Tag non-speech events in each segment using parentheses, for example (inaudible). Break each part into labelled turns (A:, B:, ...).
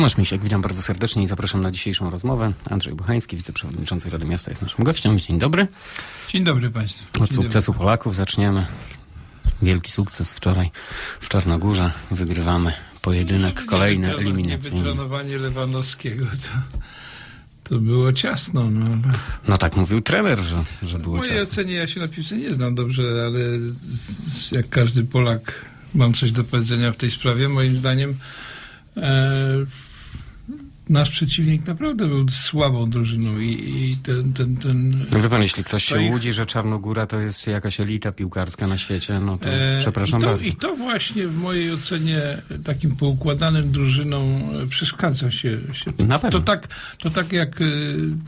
A: Tomasz Misiek, witam bardzo serdecznie i zapraszam na dzisiejszą rozmowę. Andrzej Buchański, wiceprzewodniczący Rady Miasta jest naszym gościem. Dzień dobry.
B: Dzień dobry Państwu.
A: Od
B: Dzień
A: sukcesu Polaków zaczniemy. Wielki sukces wczoraj w Czarnogórze. Wygrywamy pojedynek
B: dobry.
A: kolejny eliminacyjny.
B: Niby trenowanie Lewandowskiego to, to było ciasno. No, ale
A: No tak mówił trener, że, że
B: w
A: było
B: mojej
A: ciasno.
B: ocenie ja się na piłce nie znam dobrze, ale jak każdy Polak mam coś do powiedzenia w tej sprawie. Moim zdaniem e, nasz przeciwnik naprawdę był słabą drużyną i, i ten, ten, ten
A: No Wie pan, jeśli ktoś się
B: ich-
A: łudzi, że Czarnogóra to jest jakaś elita piłkarska na świecie, no to
B: E,
A: przepraszam
B: I to,
A: bardzo.
B: I to właśnie w mojej ocenie takim poukładanym drużynom e, przeszkadza się. się.
A: Na pewno.
B: To tak, to tak jak, e,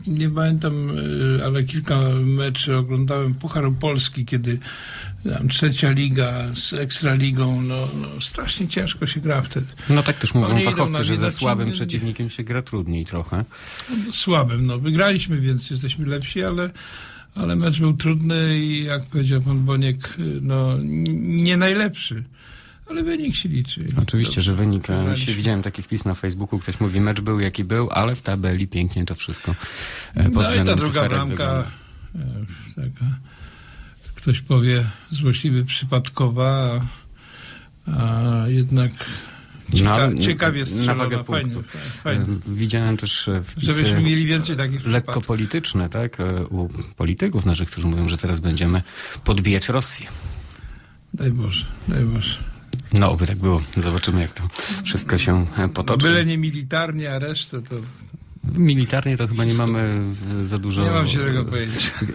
B: nie pamiętam, e, ale kilka meczy oglądałem Pucharu Polski, kiedy tam trzecia liga z Ekstraligą, no, no strasznie ciężko się gra wtedy.
A: No tak też mówią fachowcy, że ze słabym przeciwnikiem się gra trudniej trochę.
B: No, słabym, no wygraliśmy, więc jesteśmy lepsi, ale ale mecz był trudny i jak powiedział pan Boniek, no nie najlepszy. Ale wynik się liczy.
A: Oczywiście, że wynik. e. Dzisiaj widziałem taki wpis na Facebooku, ktoś mówi, mecz był jaki był, ale w tabeli pięknie to wszystko e, pod
B: No i ta druga bramka,
A: wygląda.
B: e, taka, ktoś powie złośliwy, przypadkowa, a, jednak cieka,
A: No,
B: ciekawie
A: na
B: strzelona,
A: wagę
B: fajnie,
A: punktów.
B: fajnie.
A: E, Widziałem też e, wpisy
B: Żebyśmy mieli więcej takich
A: lekko
B: przypadków.
A: polityczne, tak, e, u polityków naszych, którzy mówią, że teraz będziemy podbijać Rosję.
B: Daj Boże, daj Boże.
A: No, oby tak było. Zobaczymy, jak to wszystko się potoczy.
B: Byle nie militarnie, a resztę to
A: Militarnie to chyba nie mamy za dużo
B: nie mam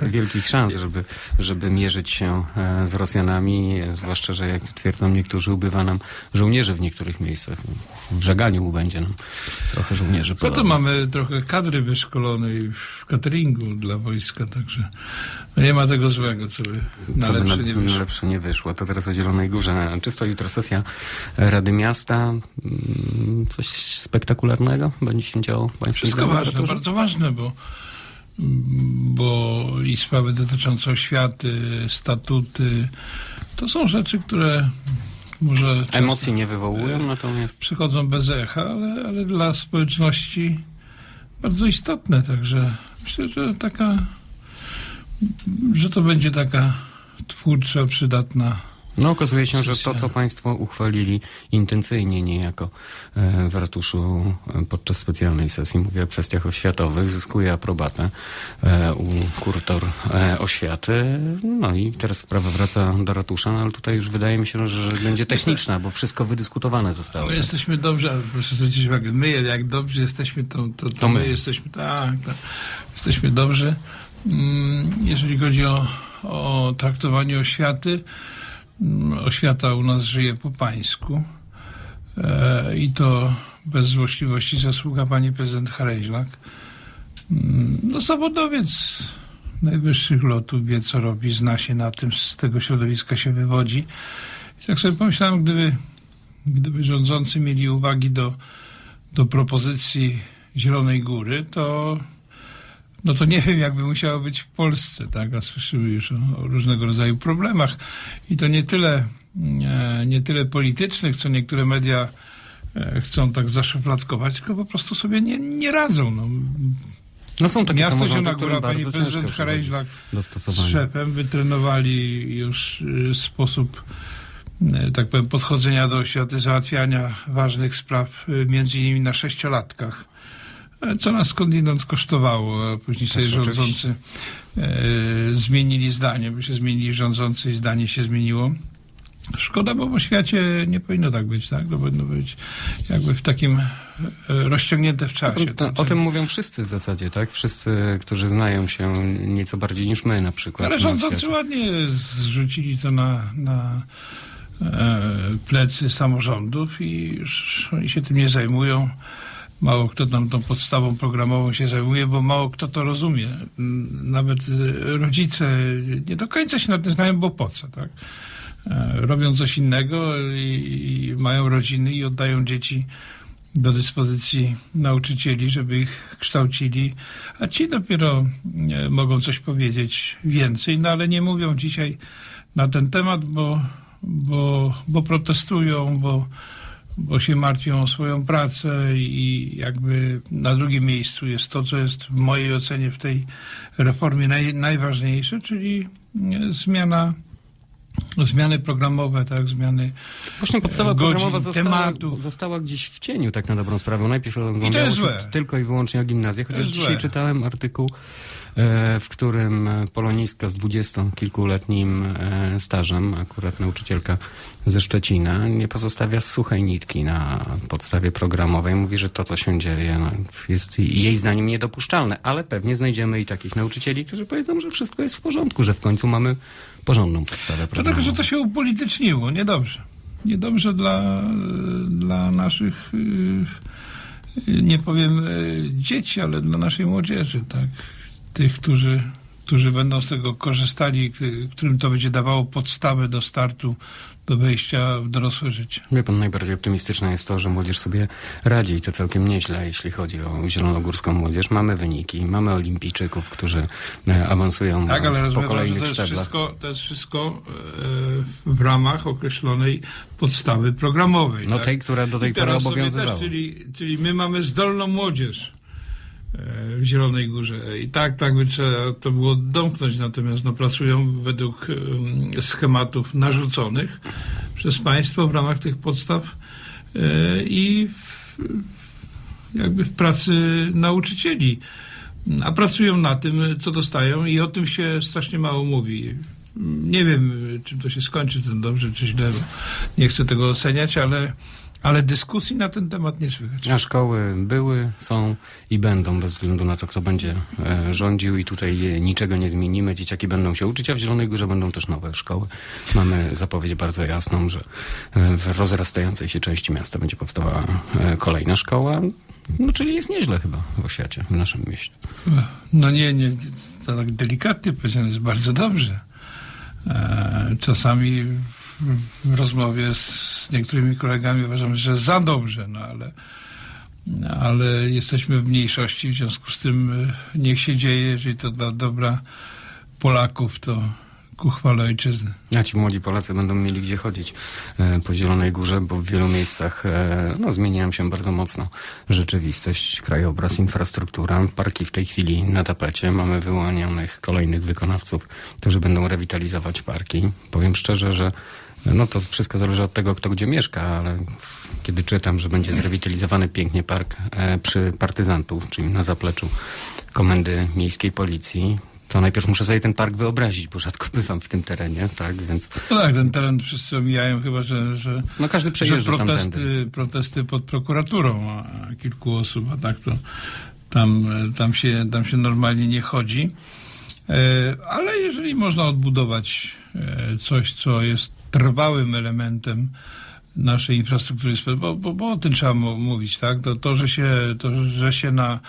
A: wielkich szans, żeby, żeby mierzyć się e, z Rosjanami, zwłaszcza, że jak twierdzą niektórzy, ubywa nam żołnierzy w niektórych miejscach. W żaganiu ubędzie nam trochę żołnierzy.
B: Co to mamy trochę kadry wyszkolonej w cateringu dla wojska, także nie ma tego złego, co by na
A: Co by
B: lepsze
A: na,
B: nie
A: na
B: wyszło.
A: lepsze nie wyszło. To teraz o Zielonej Górze. Czysto jutro sesja Rady Miasta. Mm, Coś spektakularnego będzie się działo? w pańskim
B: Wszystko ważne, bardzo ważne, bo, bo i sprawy dotyczące oświaty, statuty, to są rzeczy, które może
A: Emocji nie wywołują, natomiast
B: przychodzą bez echa, ale, ale dla społeczności bardzo istotne, także myślę, że taka, że to będzie taka twórcza, przydatna
A: No okazuje się, że to, co Państwo uchwalili intencyjnie niejako e, w ratuszu e, podczas specjalnej sesji, mówię o kwestiach oświatowych, zyskuje aprobatę e, u kurator e, oświaty. No i teraz sprawa wraca do ratusza, no ale tutaj już wydaje mi się, że będzie techniczna, bo wszystko wydyskutowane zostało.
B: My jesteśmy dobrze, ale proszę zwrócić uwagę, my jak dobrze jesteśmy, to, to, to,
A: my.
B: my. jesteśmy, tak, tak, jesteśmy dobrzy. Mm, Jeżeli chodzi o, o traktowanie oświaty, oświata u nas żyje po pańsku e, i to bez złośliwości zasługa pani prezydent Hareźlak. Mm, No zawodowiec najwyższych lotów wie co robi, zna się na tym, z tego środowiska się wywodzi. I tak sobie pomyślałem, gdyby gdyby rządzący mieli uwagi do, do propozycji Zielonej Góry, to no to nie wiem, jakby musiało być w Polsce, tak? A słyszymy już o, o różnego rodzaju problemach. I to nie tyle, e, nie tyle politycznych, co niektóre media e, chcą tak zaszufladkować, tylko po prostu sobie nie, nie radzą. No.
A: No są takie
B: Miasto Zielona Góra, pani prezydent Harajżlak z szefem wytrenowali już y, sposób, y, tak powiem, podchodzenia do oświaty, załatwiania ważnych spraw, między innymi na sześciolatkach, e, co nas skądinąd kosztowało, a później sobie rządzący e, zmienili zdanie, bo się zmienili rządzący i zdanie się zmieniło. Szkoda, bo w oświacie nie powinno tak być, tak? To powinno być jakby w takim e, rozciągnięte w czasie.
A: To- o tym mówią wszyscy w zasadzie, tak? Wszyscy, którzy znają się nieco bardziej niż my na przykład.
B: Ale rządzący
A: świecie.
B: ładnie zrzucili to na, na e, plecy samorządów i już oni się tym nie zajmują. Mało kto tam tą podstawą programową się zajmuje, bo mało kto to rozumie. Mm, Nawet e, rodzice nie do końca się na tym znają, bo po co, tak? E, Robią coś innego i, i mają rodziny i oddają dzieci do dyspozycji nauczycieli, żeby ich kształcili, a ci dopiero e, mogą coś powiedzieć więcej, no ale nie mówią dzisiaj na ten temat, bo, bo, bo protestują, bo, bo się martwią o swoją pracę i jakby na drugim miejscu jest to, co jest w mojej ocenie w tej reformie naj, najważniejsze, czyli e, zmiana zmiany programowe, tak, zmiany
A: Właśnie podstawa
B: e, godzin,
A: programowa została,
B: tematów.
A: została gdzieś w cieniu, tak na dobrą sprawę. Najpierw
B: to
A: rozmawiało
B: jest złe.
A: tylko i wyłącznie o gimnazjach, chociaż dzisiaj
B: złe.
A: czytałem artykuł, w którym e, polonistka z dwudziestokilkuletnim e, stażem, akurat nauczycielka ze Szczecina, nie pozostawia suchej nitki na podstawie programowej. Mówi, że to, co się dzieje, no, jest jej zdaniem niedopuszczalne, ale pewnie znajdziemy i takich nauczycieli, którzy powiedzą, że wszystko jest w porządku, że w końcu mamy porządną podstawę
B: Dlatego,
A: programową.
B: że to się upolityczniło, niedobrze. Niedobrze dla, dla naszych, y, nie powiem y, dzieci, ale dla naszej młodzieży, tak. Tych, którzy, którzy będą z tego korzystali, którym to będzie dawało podstawę do startu, do wejścia w dorosłe życie.
A: Wie pan, najbardziej optymistyczne jest to, że młodzież sobie radzi i to całkiem nieźle, jeśli chodzi o zielonogórską młodzież. Mamy wyniki, mamy olimpijczyków, którzy e, awansują
B: Tak, ale
A: po
B: rozumiem,
A: kolejnych
B: to jest
A: szczeblach.
B: wszystko, to jest wszystko e, w ramach określonej podstawy programowej.
A: No
B: tak?
A: tej, która do tej pory obowiązywała.
B: Też, czyli, czyli my mamy zdolną młodzież w Zielonej Górze. I tak, tak by trzeba to było domknąć, natomiast no, pracują według em, schematów narzuconych przez państwo w ramach tych podstaw e, i w, jakby w pracy nauczycieli. A pracują na tym, co dostają i o tym się strasznie mało mówi. Nie wiem, czym to się skończy, to dobrze czy źle, nie chcę tego oceniać, ale, ale dyskusji na ten temat nie słychać.
A: A szkoły były, są i będą bez względu na to, kto będzie e, rządził i tutaj niczego nie zmienimy. Dzieciaki będą się uczyć, a w Zielonej Górze będą też nowe szkoły. Mamy zapowiedź bardzo jasną, że e, w rozrastającej się części miasta będzie powstała e, kolejna szkoła. No, czyli jest nieźle chyba w oświacie w naszym mieście.
B: No nie, nie, to tak delikatnie powiedziane jest bardzo dobrze. Czasami w, rozmowie z niektórymi kolegami uważam, że za dobrze, no ale, ale jesteśmy w mniejszości, w związku z tym e, niech się dzieje, jeżeli to dla dobra Polaków, to ku chwale ojczyzny.
A: A ci młodzi Polacy będą mieli gdzie chodzić e, po Zielonej Górze, bo w wielu miejscach e, no, zmieniają się bardzo mocno rzeczywistość, krajobraz, infrastruktura. Parki w tej chwili na tapecie. Mamy wyłonionych kolejnych wykonawców, którzy będą rewitalizować parki. Powiem szczerze, że no to wszystko zależy od tego, kto gdzie mieszka, ale kiedy czytam, że będzie zrewitalizowany pięknie park e, przy partyzantów, czyli na zapleczu komendy miejskiej policji, to najpierw muszę sobie ten park wyobrazić, bo rzadko (laughs) bywam w tym terenie, tak, więc
B: No tak, ten teren wszyscy omijają, chyba że, że,
A: no każdy
B: że
A: przejeżdża tamtędy.
B: protesty, protesty pod prokuraturą a, kilku osób, a tak to tam, e, tam, się, tam się normalnie nie chodzi. E, ale jeżeli można odbudować coś, co jest trwałym elementem naszej infrastruktury, bo, bo, bo o tym trzeba mówić, tak? To, to, że się, to, że się na,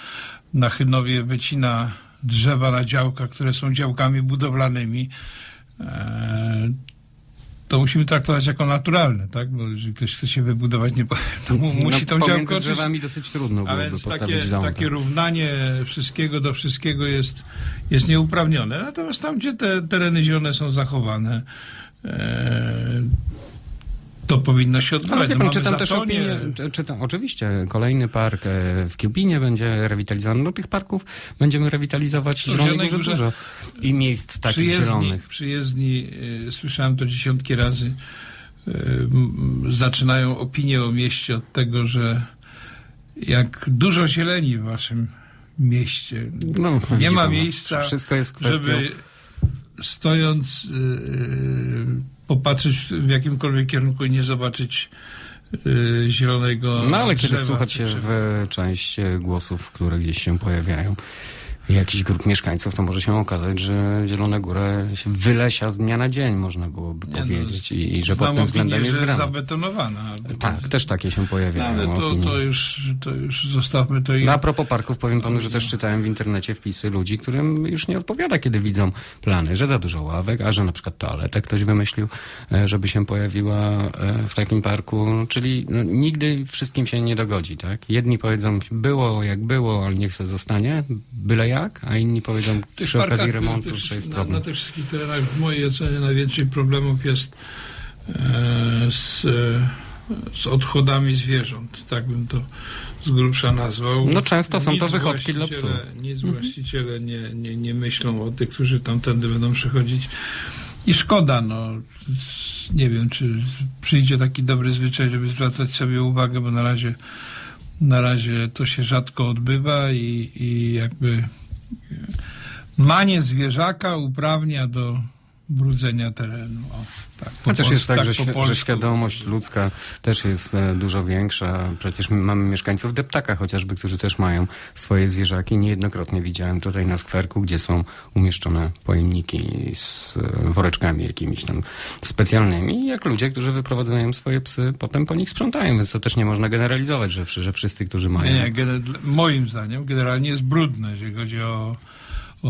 B: na Chynowie wycina drzewa na działkach, które są działkami budowlanymi, e, to musimy traktować jako naturalne, tak? Bo jeżeli ktoś chce się wybudować, nie, (laughs) to mu, musi
A: no,
B: tą
A: pomiędzy
B: działkę oczyścić.
A: drzewami dosyć trudno
B: A więc takie, takie
A: tak.
B: równanie wszystkiego do wszystkiego jest, jest nieuprawnione. Natomiast tam, gdzie te tereny zielone są zachowane, to powinno się odbywać. No
A: pan, czytam też opinię, czy- czytam, oczywiście, kolejny park e, w Kiełbinie będzie rewitalizowany. No tych parków będziemy rewitalizować Zielonej Górze dużo. I miejsc takich
B: przyjezdni,
A: zielonych.
B: przyjezdni y, słyszałem to dziesiątki razy, zaczynają opinię o mieście od tego, że jak dużo zieleni w waszym mieście.
A: No,
B: Nie ma miejsca,
A: Wszystko jest kwestią...
B: żeby stojąc yy, popatrzeć w jakimkolwiek kierunku i nie zobaczyć yy, zielonego
A: No ale kiedy
B: drzewa,
A: wsłuchać
B: czy
A: się w część e, głosów, które gdzieś się pojawiają, jakichś grup mieszkańców, to może się okazać, że Zielona Góra się wylesia z dnia na dzień, można byłoby
B: Nie, no,
A: powiedzieć. I, I że pod tym względem jest grana.
B: zabetonowana. albo
A: Tak, też takie się
B: No,
A: pojawiają
B: ale to,
A: opinie.
B: to, już, to już zostawmy to i
A: No a propos parków, powiem panu, że też czytałem w internecie wpisy ludzi, którym już nie odpowiada, kiedy widzą plany, że za dużo ławek, a że na przykład toaletę ktoś wymyślił, e, żeby się pojawiła e, w takim parku, czyli no, nigdy wszystkim się nie dogodzi, tak? Jedni powiedzą, było jak było, ale niech se zostanie, byle jak, a inni powiedzą,
B: tych
A: przy
B: parkach,
A: okazji remontu,
B: tych
A: to jest
B: na,
A: problem.
B: na tych wszystkich terenach w mojej ocenie najwięcej problemów jest e, z, e, z odchodami zwierząt, tak bym to z grubsza nazwał.
A: No często są to
B: Nic
A: wychodki dla psów.
B: Nic właściciele nie, nie, nie myślą o tych, którzy tamtędy będą przechodzić. I szkoda, no. Nie wiem, czy przyjdzie taki dobry zwyczaj, żeby zwracać sobie uwagę, bo na razie, na razie to się rzadko odbywa i, i jakby manie zwierzaka uprawnia do brudzenia terenu. O, tak, po
A: Chociaż jest
B: polsku-
A: tak, że,
B: po
A: że świadomość ludzka też jest e, dużo większa. Przecież my mamy mieszkańców Deptaka chociażby, którzy też mają swoje zwierzaki. Niejednokrotnie widziałem tutaj na skwerku, gdzie są umieszczone pojemniki z e, woreczkami jakimiś tam specjalnymi. Jak ludzie, którzy wyprowadzają swoje psy, potem po nich sprzątają, więc to też nie można generalizować, że, że wszyscy, którzy mają...
B: Nie, nie, moim zdaniem generalnie jest brudne, jeżeli chodzi o, o,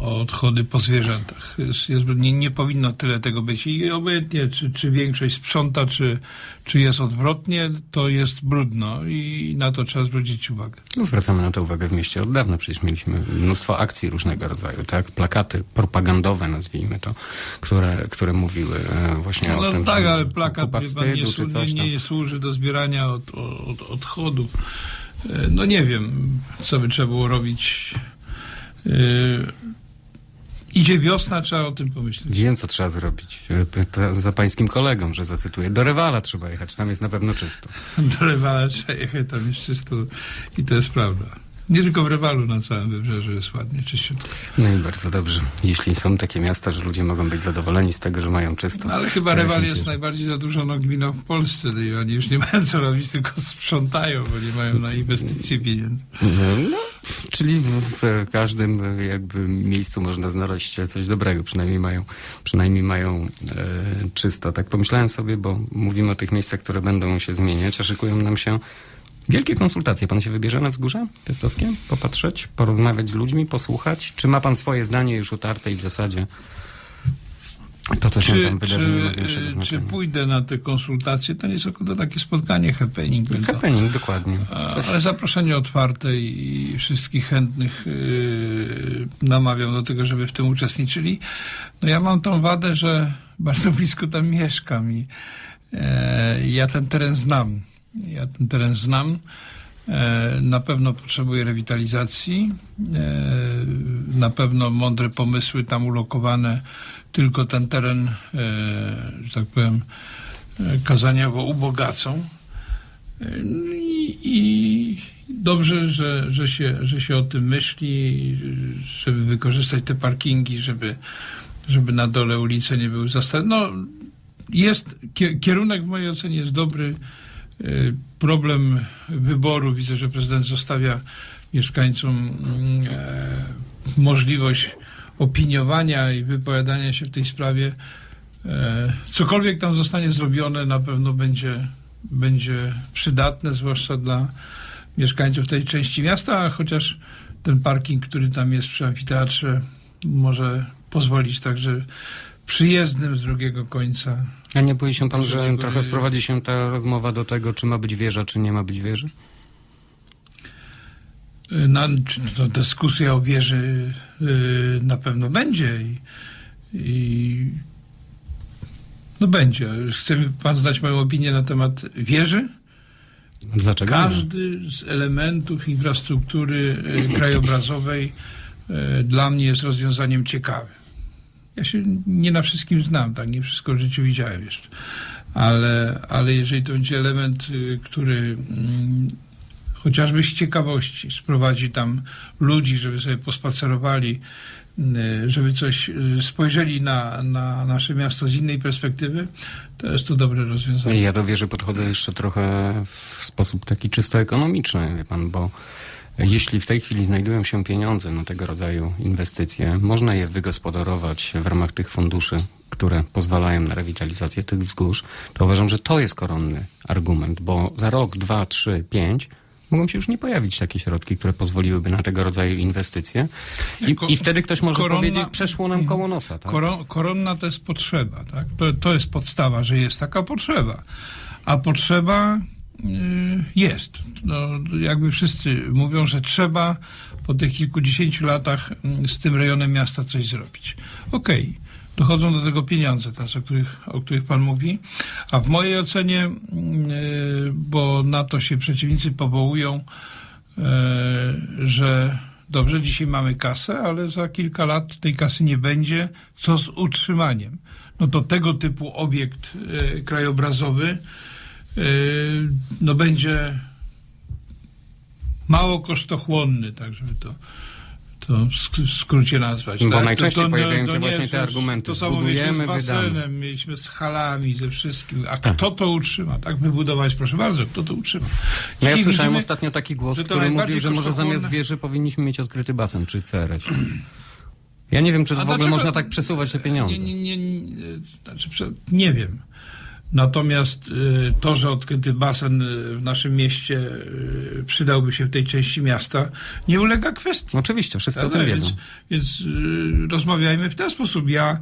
B: o odchody po zwierzętach. Jest, jest, nie, nie powinno tyle tego być. I obojętnie, czy, czy większość sprząta, czy, czy jest odwrotnie, to jest brudno i na to trzeba zwrócić uwagę.
A: No, zwracamy na to uwagę w mieście od dawna. Przecież mieliśmy mnóstwo akcji różnego rodzaju, tak? Plakaty propagandowe, nazwijmy to, które, które mówiły e, właśnie o
B: No
A: tym,
B: tak, ale plakat nie,
A: wstydu czy
B: słu-
A: coś
B: nie, nie służy do zbierania od, od, odchodów. E, No nie wiem, co by trzeba było robić. E, Idzie wiosna, trzeba o tym pomyśleć.
A: Wiem, co trzeba zrobić. E, to Za pańskim kolegą, że zacytuję. Do Rewala trzeba jechać, tam jest na pewno czysto. (laughs)
B: Do Rewala trzeba jechać, tam jest czysto i to jest prawda. Nie tylko w Rewalu, na całym wybrzeżu jest ładnie czyściutko.
A: No i bardzo dobrze. Jeśli są takie miasta, że ludzie mogą być zadowoleni z tego, że mają czysto.
B: No, ale chyba Rewal jest najbardziej zadłużoną gminą w Polsce no i oni już nie mają co robić, tylko sprzątają, bo nie mają na inwestycje pieniędzy.
A: No, czyli w, w każdym jakby miejscu można znaleźć coś dobrego, przynajmniej mają, przynajmniej mają e, czysto. Tak pomyślałem sobie, bo mówimy o tych miejscach, które będą się zmieniać, a szykują nam się wielkie konsultacje. Pan się wybierze na wzgórze piastowskie? Popatrzeć, porozmawiać z ludźmi, posłuchać? Czy ma pan swoje zdanie już utarte i w zasadzie to, co się
B: Czy,
A: tam wydarzy, nie ma
B: czy, czy pójdę na te konsultacje, to nie jest tylko takie spotkanie, happening. tylko.
A: Happening, dokładnie. Coś,
B: Ale zaproszenie otwarte i wszystkich chętnych yy, namawiam do tego, żeby w tym uczestniczyli. No ja mam tą wadę, że bardzo (laughs) blisko tam mieszkam i e, ja ten teren znam. Ja ten teren znam. E, na pewno potrzebuje rewitalizacji. E, na pewno mądre pomysły tam ulokowane. Tylko ten teren, e, że tak powiem, e, kazaniowo ubogacą. I, i dobrze, że, że, się, że się o tym myśli, żeby wykorzystać te parkingi, żeby, żeby na dole ulice nie były zastawione. No, jest, kie- kierunek w mojej ocenie jest dobry. Problem wyboru, widzę, że prezydent zostawia mieszkańcom mm, e, możliwość opiniowania i wypowiadania się w tej sprawie. E, Cokolwiek tam zostanie zrobione, na pewno będzie, będzie przydatne, zwłaszcza dla mieszkańców tej części miasta, chociaż ten parking, który tam jest przy amfiteatrze, może pozwolić także przyjezdnym z drugiego końca.
A: A nie boi się pan, że trochę sprowadzi się ta rozmowa do tego, czy ma być wieża, czy nie ma być wieży?
B: Na, no, dyskusja o wieży y, na pewno będzie i, i no będzie. Chce pan znać moją opinię na temat wieży?
A: Dlaczego?
B: Każdy z elementów infrastruktury y, krajobrazowej y, dla mnie jest rozwiązaniem ciekawym. Ja się nie na wszystkim znam, tak, nie wszystko w życiu widziałem jeszcze. Ale, ale jeżeli to będzie element, który mm, chociażby z ciekawości sprowadzi tam ludzi, żeby sobie pospacerowali, y, żeby coś y, spojrzeli na, na nasze miasto z innej perspektywy, to jest to dobre rozwiązanie.
A: Ja do wieży podchodzę jeszcze trochę w sposób taki czysto ekonomiczny, wie pan, bo jeśli w tej chwili znajdują się pieniądze na tego rodzaju inwestycje, można je wygospodarować w ramach tych funduszy, które pozwalają na rewitalizację tych wzgórz, to uważam, że to jest koronny argument, bo za rok, dwa, trzy, pięć mogą się już nie pojawić takie środki, które pozwoliłyby na tego rodzaju inwestycje. I,
B: Ko-
A: i wtedy ktoś może
B: koronna-
A: powiedzieć, przeszło nam koło nosa. Tak?
B: Koron, koronna to jest potrzeba, tak? To, to jest podstawa, że jest taka potrzeba. A potrzeba y, jest. No, jakby wszyscy mówią, że trzeba po tych kilkudziesięciu latach mm, z tym rejonem miasta coś zrobić. Okej. Dochodzą do tego pieniądze, teraz, o, których, o których pan mówi. A w mojej ocenie, mm, e, bo na to się przeciwnicy powołują, e, że dobrze, dzisiaj mamy kasę, ale za kilka lat tej kasy nie będzie. Co z utrzymaniem? No to tego typu obiekt e, krajobrazowy no będzie mało kosztochłonny, tak żeby to, to w sk- w skrócie nazwać.
A: Bo
B: tak?
A: najczęściej
B: to, to,
A: pojawiają się
B: nie,
A: właśnie te argumenty.
B: To samo
A: Zbudujemy,
B: mieliśmy z basenem,
A: wydamy.
B: mieliśmy z halami, ze wszystkim. A
A: Tak.
B: kto to utrzyma? Tak wybudować, proszę bardzo, kto to utrzyma?
A: No ja słyszałem
B: widzimy-
A: ostatnio taki głos, który mówił, że może zamiast wieży powinniśmy mieć odkryty basen przy CRS. Ja nie wiem, czy to
B: A
A: w ogóle
B: dlaczego-
A: można tak przesuwać te pieniądze.
B: Nie, nie, nie, nie, znaczy, nie wiem. Natomiast y, to, że odkryty basen y, w naszym mieście y, przydałby się w tej części miasta, nie ulega kwestii.
A: Oczywiście, wszyscy o
B: Prawda?
A: tym wiedzą.
B: Więc, więc rozmawiajmy w ten sposób. Ja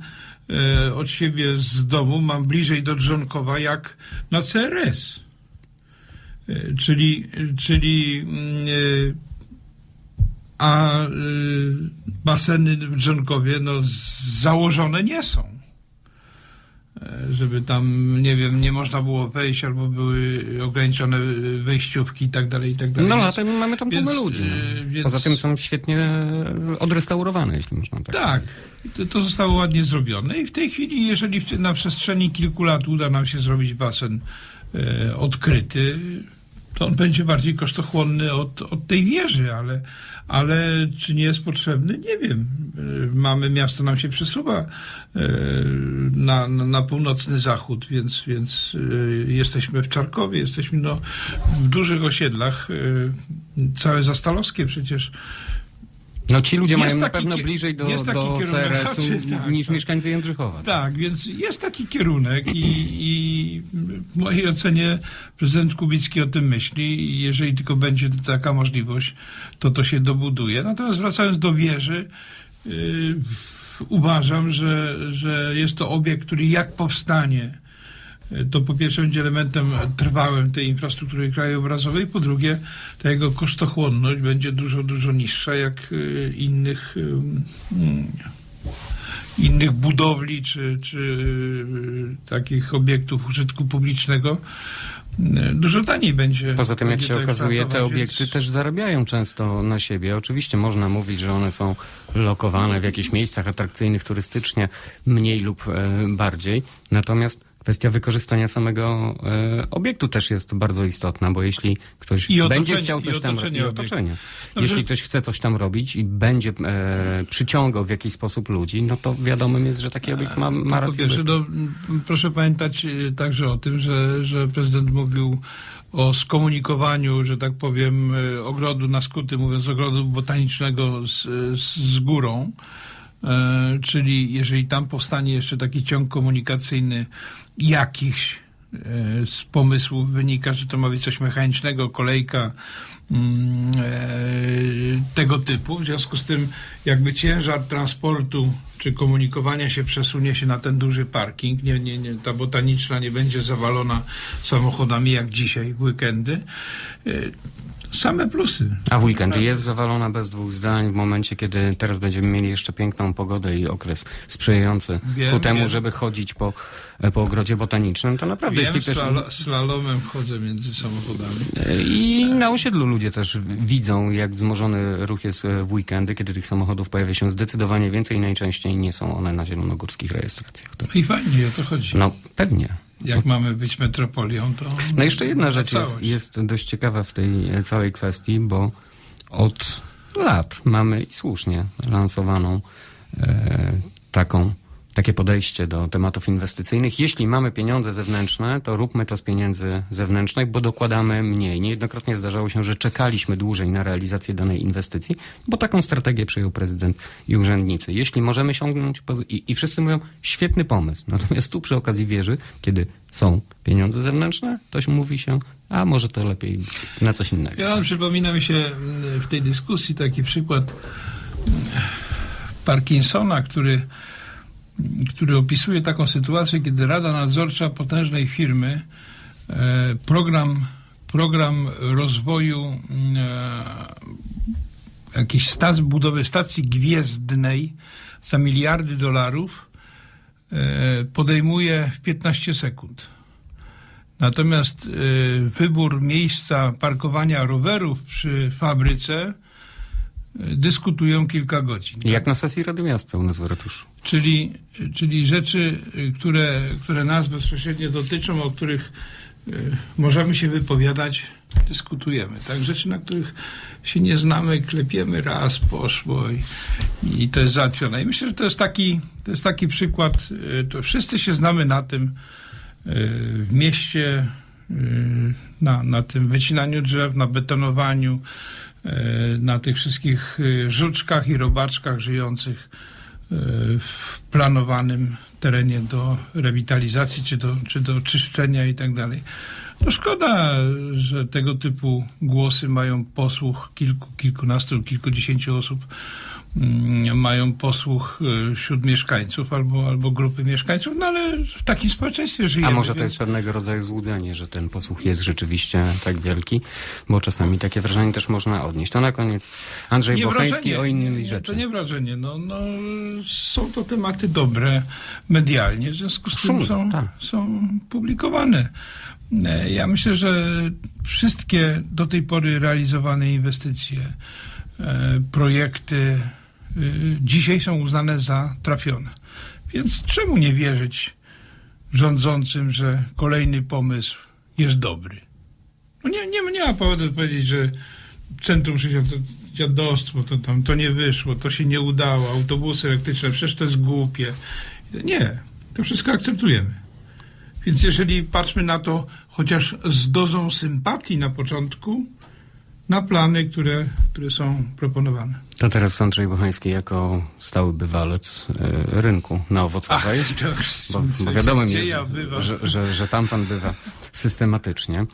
B: od siebie z domu mam bliżej do Drzonkowa jak na CRS. Czyli, czyli mm, a baseny w Drzonkowie no, założone nie są. E, Żeby tam, nie wiem, nie można było wejść, albo były ograniczone wejściówki i tak dalej, i tak dalej.
A: No
B: Więc-
A: latem mamy tam
B: więc,
A: ludzi. No.
B: więc-
A: Poza tym są świetnie e, odrestaurowane, jeśli można tak
B: Tak, to, to zostało ładnie zrobione i w tej chwili, jeżeli na przestrzeni kilku lat uda nam się zrobić basen e, odkryty, to on będzie bardziej kosztochłonny od, od tej wieży, ale, ale czy nie jest potrzebny? Nie wiem. E, mamy, miasto nam się przesuwa e, na, na, na północny zachód, więc, więc e, jesteśmy w Czarkowie, jesteśmy no, w dużych osiedlach, całe Zastalowskie przecież
A: No ci ludzie
B: Jest
A: mają na
B: taki
A: pewno
B: kie-
A: bliżej do, do CRS-u (laughs)
B: znaczy, tak,
A: niż
B: tak.
A: mieszkańcy Jędrzychowa.
B: Tak, więc jest taki kierunek i, i w mojej ocenie prezydent Kubicki o tym myśli i jeżeli tylko będzie taka możliwość, to to się dobuduje. Natomiast wracając do wieży, yy, uważam, że, że jest to obiekt, który jak powstanie, to po pierwsze będzie elementem trwałym tej infrastruktury krajobrazowej, po drugie ta jego kosztochłonność będzie dużo, dużo niższa jak yy, innych ym, mm, innych budowli czy, czy y, takich obiektów użytku publicznego y, dużo taniej będzie.
A: Poza tym, jak się okazuje, te obiekty też zarabiają często na siebie. Oczywiście można mówić, że one są lokowane w jakichś miejscach atrakcyjnych turystycznie, mniej lub e, bardziej. Natomiast kwestia wykorzystania samego e, obiektu też jest bardzo istotna, bo jeśli ktoś będzie chciał coś tam robić, otoczenie.
B: Dobrze.
A: Jeśli ktoś chce coś tam robić i będzie e, przyciągał w jakiś sposób ludzi, no to wiadomym jest, że taki obiekt ma, ma rację.
B: pierwsze, no, proszę pamiętać y, także o tym, że, że prezydent mówił o skomunikowaniu, że tak powiem, y, ogrodu na skróty, mówiąc ogrodu botanicznego z, z, z górą. E, czyli jeżeli tam powstanie jeszcze taki ciąg komunikacyjny jakichś e, z pomysłów wynika, że to ma być coś mechanicznego, kolejka mm, e, tego typu. W związku z tym jakby ciężar transportu czy komunikowania się przesunie się na ten duży parking. Nie, nie, nie, ta botaniczna nie będzie zawalona samochodami jak dzisiaj w weekendy. E, Same plusy.
A: A w weekend jest zawalona bez dwóch zdań w momencie, kiedy teraz będziemy mieli jeszcze piękną pogodę i okres sprzyjający
B: Wiem,
A: ku temu,
B: wiem.
A: żeby chodzić po, po ogrodzie botanicznym, to naprawdę
B: Wiem,
A: jeśli ktoś...
B: slalo, slalomem chodzę między samochodami.
A: I na osiedlu ludzie też widzą, jak wzmożony ruch jest w weekendy, kiedy tych samochodów pojawia się zdecydowanie więcej i najczęściej nie są one na zielonogórskich rejestracjach. To,
B: No i fajnie, o to chodzi.
A: no pewnie.
B: Jak mamy być metropolią, to...
A: No jeszcze jedna
B: na
A: rzecz jest, jest dość ciekawa w tej e, całej kwestii, bo od lat mamy i słusznie lansowaną e, taką, takie podejście do tematów inwestycyjnych. Jeśli mamy pieniądze zewnętrzne, to róbmy to z pieniędzy zewnętrznych, bo dokładamy mniej. Niejednokrotnie zdarzało się, że czekaliśmy dłużej na realizację danej inwestycji, bo taką strategię przyjął prezydent i urzędnicy. Jeśli możemy sięgnąć, i, i wszyscy mówią, świetny pomysł. Natomiast tu przy okazji wieży, kiedy są pieniądze zewnętrzne, to się mówi się, a może to lepiej na coś innego.
B: Ja przypomina mi się mm, w tej dyskusji taki przykład mm, Parkinsona, który, który opisuje taką sytuację, kiedy Rada Nadzorcza potężnej firmy e, program, program rozwoju e, jakiejś stacji, budowy stacji gwiezdnej za miliardy dolarów e, podejmuje w 15 sekund. Natomiast wybór miejsca parkowania rowerów przy fabryce dyskutują kilka godzin.
A: Jak na sesji Rady Miasta u nas w ratuszu.
B: Czyli, czyli rzeczy, które, które nas bezpośrednio dotyczą, o których y, możemy się wypowiadać, dyskutujemy. Tak? Rzeczy, na których się nie znamy, klepiemy raz, poszło i, i to jest załatwione. I myślę, że to jest taki, to jest taki przykład. y, To wszyscy się znamy na tym y, w mieście, na, na tym wycinaniu drzew, na betonowaniu, na tych wszystkich y, żuczkach i robaczkach żyjących y, w planowanym terenie do rewitalizacji, czy do, czy do czyszczenia i tak dalej. To szkoda, że tego typu głosy mają posłuch kilku, kilkunastu, kilkudziesięciu osób mają posłuch y, wśród mieszkańców albo, albo grupy mieszkańców, no ale w takim społeczeństwie żyjemy.
A: A może to
B: więc-
A: jest pewnego rodzaju złudzenie, że ten posłuch jest rzeczywiście tak wielki, bo czasami takie wrażenie też można odnieść. To na koniec Andrzej
B: Nie
A: Bocheński o innej
B: nie,
A: rzeczy.
B: To nie wrażenie. No, no, są to tematy dobre medialnie, w związku z tym są,
A: tak.
B: są publikowane. E, Ja myślę, że wszystkie do tej pory realizowane inwestycje, e, projekty dzisiaj są uznane za trafione. Więc czemu nie wierzyć rządzącym, że kolejny pomysł jest dobry? No nie, nie, nie ma powodu powiedzieć, że centrum dziadostwo, to, tam, to nie wyszło, to się nie udało, autobusy elektryczne, przecież to jest głupie. Nie, to wszystko akceptujemy. Więc jeżeli patrzmy na to chociaż z dozą sympatii na początku, na plany, które, które są proponowane.
A: To teraz Andrzej Bocheński jako stały bywalec e, rynku na owocowej.
B: to już
A: Bo,
B: w sensie,
A: bo wiadomo mi
B: ja
A: że, że, że tam pan bywa systematycznie.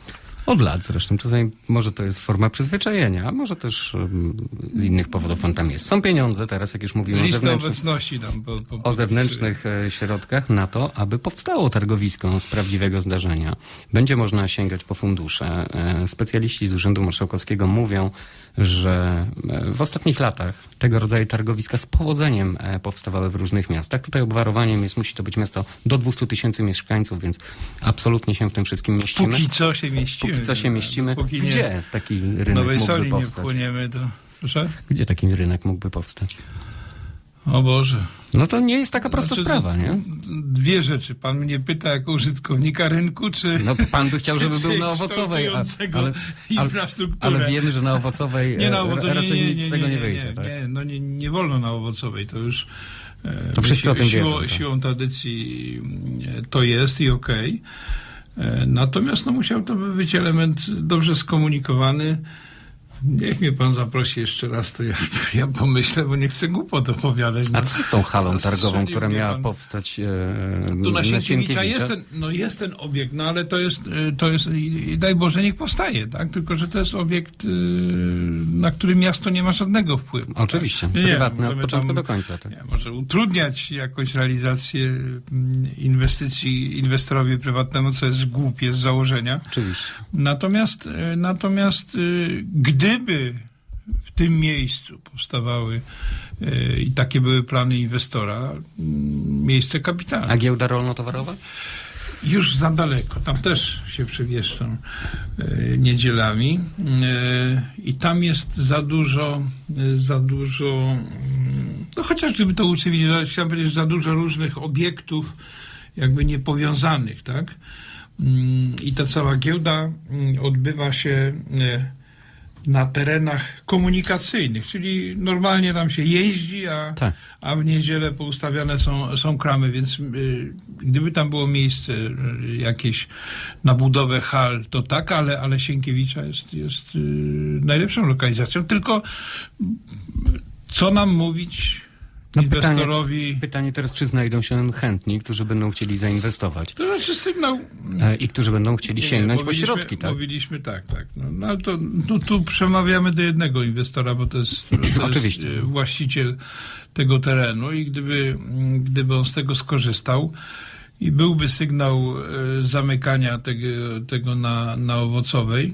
A: Od lat zresztą. Czasami może to jest forma przyzwyczajenia, a może też em, z innych powodów on tam jest. Są pieniądze teraz, jak już mówiłem, o zewnętrznych,
B: obecności tam. Po, po,
A: o zewnętrznych e, środkach na to, aby powstało targowisko z prawdziwego zdarzenia. Będzie można sięgać po fundusze. E, Specjaliści z Urzędu Marszałkowskiego mówią, że e, w ostatnich latach tego rodzaju targowiska z powodzeniem e, powstawały w różnych miastach. Tutaj obwarowaniem jest, musi to być miasto do 200 tysięcy mieszkańców, więc absolutnie się w tym wszystkim mieścimy.
B: Póki co się mieścimy.
A: Póki co się mieścimy.
B: Dopóki nie-
A: Gdzie taki rynek
B: Nowej
A: mógłby
B: soli nie
A: powstać?
B: wchłoniemy, to... Proszę?
A: Gdzie taki rynek mógłby powstać?
B: O Boże.
A: No to nie jest taka prosta
B: Znaczy,
A: sprawa, nie?
B: Dwie rzeczy. Pan mnie pyta jako użytkownika rynku, czy...
A: No pan by chciał, żeby był na owocowej, a, ale, ale,
B: infrastrukturę.
A: ale wiemy, że na owocowej
B: nie na
A: e,
B: owocowej,
A: raczej
B: nie, nie,
A: nic z tego nie, wyjdzie.
B: nie,
A: tak?
B: nie, no nie, nie wolno na owocowej, to już e,
A: To wszyscy o tym
B: siłą,
A: wiedzą, tak.
B: siłą tradycji mm, to jest i okej. E, Natomiast no, musiał to być element dobrze skomunikowany. Niech mnie pan zaprosi jeszcze raz, to ja, ja pomyślę, bo nie chcę głupot opowiadać.
A: A
B: no.
A: co z tą halą targową, która miała
B: pan.
A: powstać e,
B: Tu na Sienkiewicza jest ten, no jest ten obiekt, no ale to jest, y, to jest i, i daj Boże, niech powstaje, tak? Tylko, że to jest obiekt, y, na który miasto nie ma żadnego wpływu.
A: Oczywiście,
B: tak? Nie,
A: prywatny od początku
B: tam-
A: do końca. Tak.
B: Nie, może utrudniać jakoś realizację mm, inwestycji inwestorowi prywatnemu, co jest głupie z założenia.
A: Oczywiście.
B: Natomiast, y, natomiast y, gdyby w tym miejscu powstawały y, i takie były plany inwestora, mm, miejsce kapitalne.
A: A giełda rolno-towarowa?
B: Już za daleko. Tam też się przemieszczam e, niedzielami e, i tam jest za dużo, e, za dużo, mm, no chociaż gdyby to ucywilizować, chciałem powiedzieć, za dużo różnych obiektów jakby niepowiązanych, tak? Mm, I ta cała giełda odbywa się e, na terenach komunikacyjnych, czyli normalnie tam się jeździ, a,
A: Tak.
B: a w niedzielę poustawiane są, są kramy, więc y, gdyby tam było miejsce y, jakieś na budowę hal, to tak, ale, ale Sienkiewicza jest, jest y, najlepszą lokalizacją. Tylko co nam mówić
A: No pytanie,
B: inwestorowi?
A: pytanie teraz, czy znajdą się chętni, którzy będą chcieli zainwestować
B: To znaczy sygnał
A: e, i którzy będą chcieli
B: Nie,
A: sięgnąć po środki, tak?
B: Mówiliśmy tak, tak. No, no ale to no, tu przemawiamy do jednego inwestora, bo to jest, to (clears throat)
A: Oczywiście.
B: jest właściciel tego terenu i gdyby, mm, gdyby on z tego skorzystał i byłby sygnał e, zamykania tego, tego na, na owocowej,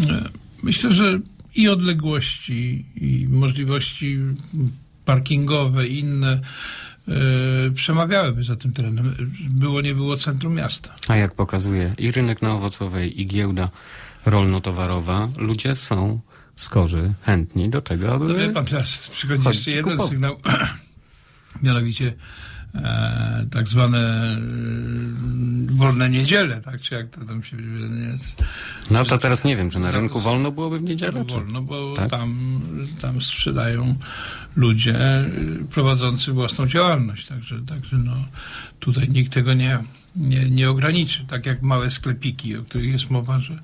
B: e, myślę, że i odległości, i możliwości parkingowe, i inne e, przemawiałyby za tym terenem. Było, nie było centrum miasta.
A: A jak pokazuje i rynek na Owocowej, i giełda rolno-towarowa, ludzie są skorzy, chętni do tego, aby...
B: To wie pan, teraz przychodzi jeszcze jeden
A: kupować.
B: sygnał, (clears throat) mianowicie e, tak zwane e, wolne niedziele, tak, czy jak to tam się... Nie,
A: No to teraz nie wiem, czy na rynku wolno byłoby w niedzielę, czy...
B: wolno, bo
A: tak?
B: tam, tam sprzedają ludzie y, prowadzący własną działalność, także, także no, tutaj nikt tego nie, nie, nie ograniczy. Tak jak małe sklepiki, o których jest mowa, że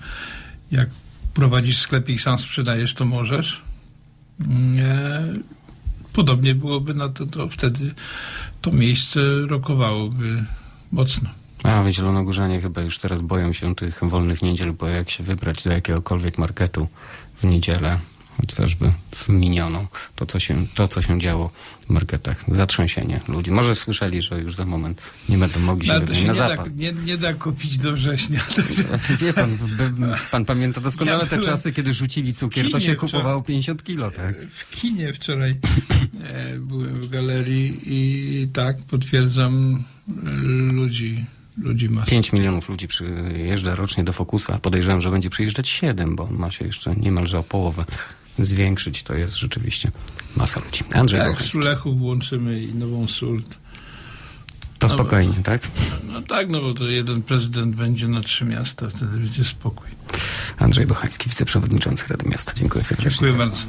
B: jak prowadzisz sklepik, sam sprzedajesz, to możesz. E, Podobnie byłoby na to, to wtedy to miejsce rokowałoby mocno.
A: A zielonogórzanie chyba już teraz boją się tych wolnych niedziel, bo jak się wybrać do jakiegokolwiek marketu w niedzielę, chociażby w minioną, to co się, to, co się działo w marketach, zatrzęsienie ludzi. Może słyszeli, że już za moment nie będą mogli się
B: No, się
A: na
B: nie da,
A: zapas.
B: nie, nie da kupić do września. (laughs)
A: Wie pan, pan pamięta doskonale
B: Ja
A: te
B: byłem
A: czasy, kiedy rzucili cukier, to się kupowało 50 kilo, tak?
B: W kinie wczoraj e, byłem w galerii i tak potwierdzam e, ludzi, ludzi masę.
A: 5 milionów ludzi przyjeżdża rocznie do Fokusa. Podejrzewam, że będzie przyjeżdżać 7, bo on ma się jeszcze niemalże o połowę zwiększyć. To jest rzeczywiście masa ludzi. Andrzej
B: Jak z
A: Bocheński.
B: Sulechu włączymy i nową sól. to-
A: To spokojnie, tak?
B: No tak, no bo to jeden prezydent będzie na trzy miasta, wtedy będzie spokój.
A: Andrzej Bochański, wiceprzewodniczący Rady Miasta. Dziękuję serdecznie.
B: Dziękuję bardzo.